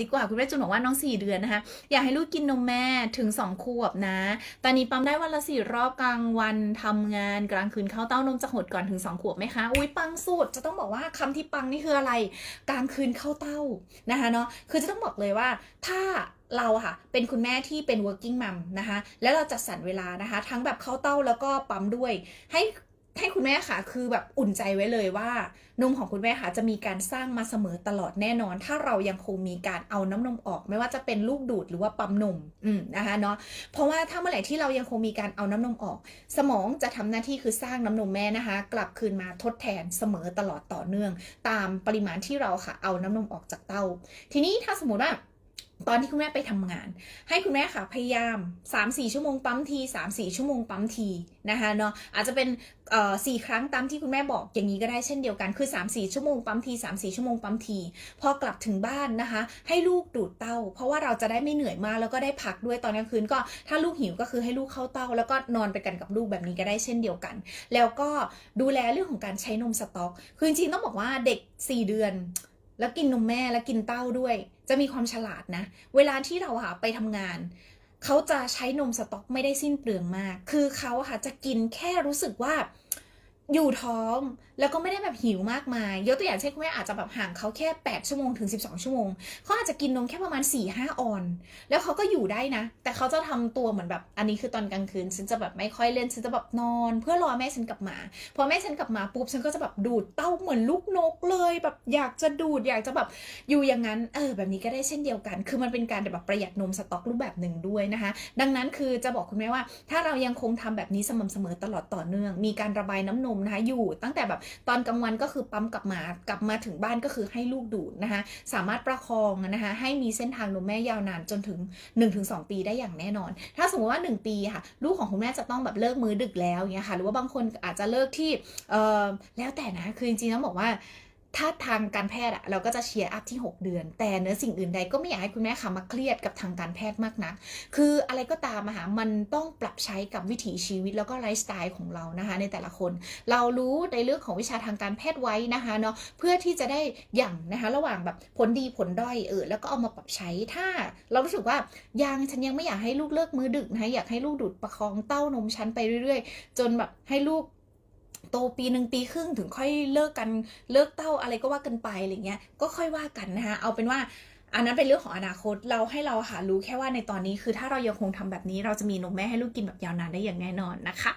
ดีกว่าคุณแม่จุนบอกว่าน้องสี่เดือนนะคะ อยากให้ลูกกินนมแม่ถึงสองขวบนะ ตอนนี้ปั๊มได้วันละสี่รอบกลางวันทำงานกลางคืนเข้าเต้านมจะหดก่อนถึงสองขวบไหมคะอุ้ยปังสุดจะต้องบอกว่าคำที่ปังนี่คืออะไร กลางคืนเข้าเต้านะคะเนาะคือจะต้องบอกเลยว่าถ้าเราค่ะ เป็นคุณแม่ที่เป็น working mom นะคะ แล้วเราจัดสรรเวลานะคะ ทั้งแบบเข้าเต้าแล้วก็ปั๊มด้วย ให้ ให้คุณแม่ค่ะ คือแบบอุ่นใจไว้เลยว่านมของคุณแม่ค่ะจะมีการสร้างมาเสมอตลอดแน่นอน ถ้าเรายังคงมีการเอาน้ำนมออก ไม่ว่าจะเป็นลูกดูดหรือว่าปั๊มนมอืมนะคะเนาะเพราะว่าถ้าเมื่อไหร่ที่เรายังคงมีการเอาน้ำนมออก สมองจะทำหน้าที่คือสร้างน้ำนมแม่นะคะ กลับคืนมาทดแทนเสมอตลอดต่อเนื่อง ตามปริมาณที่เราค่ะเอาน้ำนมออกจากเต้า ทีนี้ถ้าสมมติว่า ตอนที่คุณแม่ไปทำงาน ให้คุณแม่ค่ะพยายาม 3-4 ชั่วโมงปั๊มที3-4 ชั่วโมงปั๊มทีนะคะเนาะอาจจะเป็นสี่ครั้งตามที่คุณแม่บอกอย่างนี้ก็ได้เช่นเดียวกันคือ 3-4 ชั่วโมงปั๊มที3-4 ชั่วโมงปั๊มที พอกลับถึงบ้านนะคะ ให้ลูกดูดเต้า เพราะว่าเราจะได้ไม่เหนื่อยมากแล้วก็ได้พักด้วยตอนกลางคืนก็ถ้าลูกหิวก็คือให้ลูกเข้าเต้า แล้วก็นอนไปกันกับลูกแบบนี้ก็ได้เช่นเดียวกัน แล้วก็ดูแลเรื่องของการใช้นมสต๊อก คือจริงๆต้องบอกว่าเด็ก 4 เดือน แล้วกินนมแม่แล้วกินเต้าด้วย จะมีความฉลาดนะ เวลาที่เราค่ะไปทำงาน เขาจะใช้นมสต็อกไม่ได้สิ้นเปลืองมาก คือเขาค่ะจะกินแค่รู้สึกว่า อยู่ท้องแล้วก็ไม่ได้แบบหิวมากมาย ยกตัวอย่างเช่นคุณแม่อาจจะแบบห่างเขาแค่ 8 ชั่วโมงถึง 12 ชั่วโมงเขาอาจจะกินนมแค่ประมาณ 4-5 ออน แล้วเขาก็อยู่ได้นะ แต่เขาจะทำตัวเหมือนแบบอันนี้คือตอนกลางคืนฉันจะแบบไม่ค่อยเล่นฉันจะแบบนอน เพื่อรอแม่ฉันกลับมา พอแม่ฉันกลับมาปุ๊บฉันก็จะแบบดูดเต้าเหมือนลูกนกเลยแบบอยากจะดูดอยากจะแบบอยู่อย่างนั้นเออแบบนี้ก็ได้เช่นเดียวกัน คือมันเป็นการแบบประหยัดนมสต๊อกรูปแบบหนึ่งด้วยนะคะ ดังนั้นคือจะบอกคุณแม่ว่า ถ้าเรายังคงทำแบบนี้สม่ำเสมอตลอดต่อเนื่อง มีการระบายน้ำนมนะคะอยู่ตั้งแต่แบบตอนกลางวันก็คือปั๊มกลับมากลับมาถึงบ้านก็คือให้ลูกดูดนะคะสามารถประคองนะคะให้มีเส้นทางนมแม่ยาวนานจนถึง 1-2 ปีได้อย่างแน่นอน ถ้าสมมติว่า 1 ปีค่ะลูกของคุณแม่จะต้องแบบเลิกมื้อดึกแล้วเนี่ยค่ะหรือว่าบางคนอาจจะเลิกที่เออแล้วแต่นะคือจริงๆต้วบอกว่า ถ้าทางการแพทย์อะเราก็จะเชียร์อัพที่ 6 เดือน แต่เนื้อสิ่งอื่นใดก็ไม่อยากให้คุณแม่ค่ะมาเครียดกับทางการแพทย์มากนัก คืออะไรก็ตามอะค่ะมันต้องปรับใช้กับวิถีชีวิตแล้วก็ไลฟ์สไตล์ของเรานะคะในแต่ละคน เรารู้ในเรื่องของวิชาทางการแพทย์ไว้นะคะเนาะเพื่อที่จะได้อย่างนะคะระหว่างแบบผลดีผลด้อยเออแล้วก็เอามาปรับใช้ถ้า เรารู้สึกว่ายังฉันยังไม่อยากให้ลูกเลิกมื้อดึกนะคะอยากให้ลูกดูดประคองเต้านมชั้นไปเรื่อย ๆ จนแบบให้ลูก โตปีหนึ่งปีครึ่งถึงค่อยเลิกกันเลิกเต้าอะไรก็ว่ากันไปอะไรเงี้ยก็ค่อยว่ากันนะคะเอาเป็นว่าอันนั้นเป็นเรื่องของอนาคตเราให้เราหารู้แค่ว่าในตอนนี้ คือถ้าเรายังคงทำแบบนี้ เราจะมีนมแม่ให้ลูกกินแบบยาวนานได้อย่างแน่นอนนะคะ